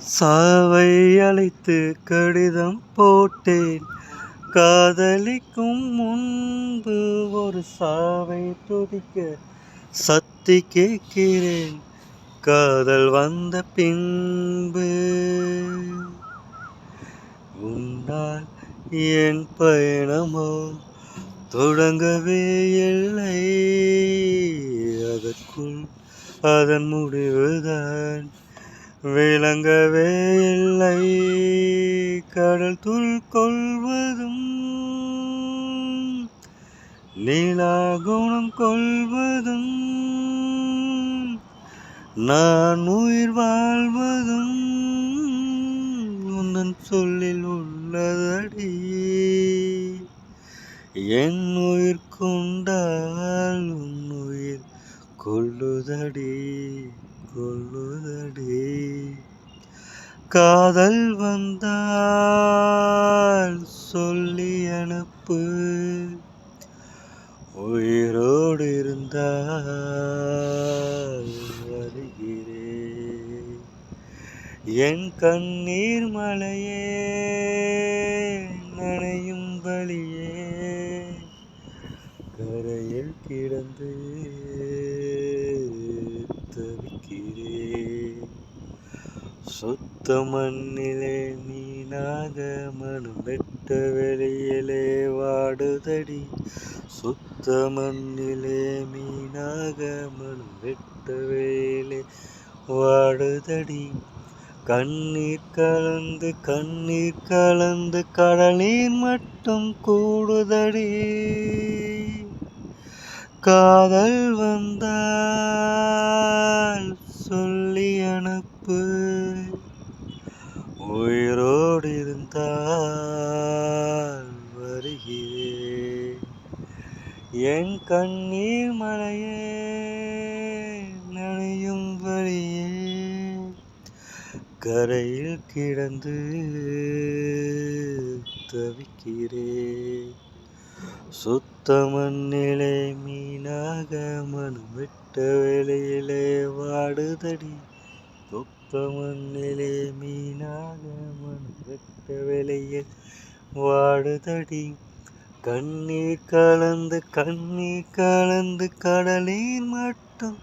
சாவை அழைத்து கடிதம் போட்டேன். காதலிக்கும் முன்பு ஒரு சாவை துடிக்க சத்தி கேட்கிறேன். காதல் வந்த பின்பு உண்டால் என் பயணமோ தொடங்கவே இல்லை. அதற்குள் அதன் முடிவுதான். விளங்கவே இல்லை. கடல் துள் கொள்வதும் நீலா குணம் கொள்வதும் நான் உயிர் வாழ்வதும் உந்தன் சொல்லில் உள்ளதடி. என் உயிர் கொண்டால் உன் உயிர் கொள்ளுதடி கொள்ளுதடி. காதல் வந்தால் சொல்லி அனுப்பு. உயிரோடு இருந்தால் வருகிறேன். என் கண்ணீர் மலையே நனையும் வழியே கரையில் கிடந்து சுத்த மண்ணிலே மீனாக மனம் வெட்ட வெளியிலே வாடுதடி. சுத்த மண்ணிலே மீனாக மனம் வெட்ட வெளியிலே வாடுதடி. கண்ணீர் கலந்து கண்ணீர் கலந்து கடலில் மட்டும் கூடுதடி. காதல் வந்தால் சொல்லி அனுப்பு. உயிரோடு இருந்தால் வருகிறேன். என் கண்ணீர் மலையே நனையும் வழியே. கரையில் கிடந்து தவிக்கிறேன். சுத்த மண்ணிலே மீனாக மனம் விட்ட வேலையிலே வாடுதடி. சுத்த மண்ணிலே மீனாக மனம் விட்ட வேலையில் வாடுதடி. கண்ணீர் கலந்து கண்ணீர் கலந்து கடலில் மட்டும்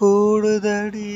கூடுதடி.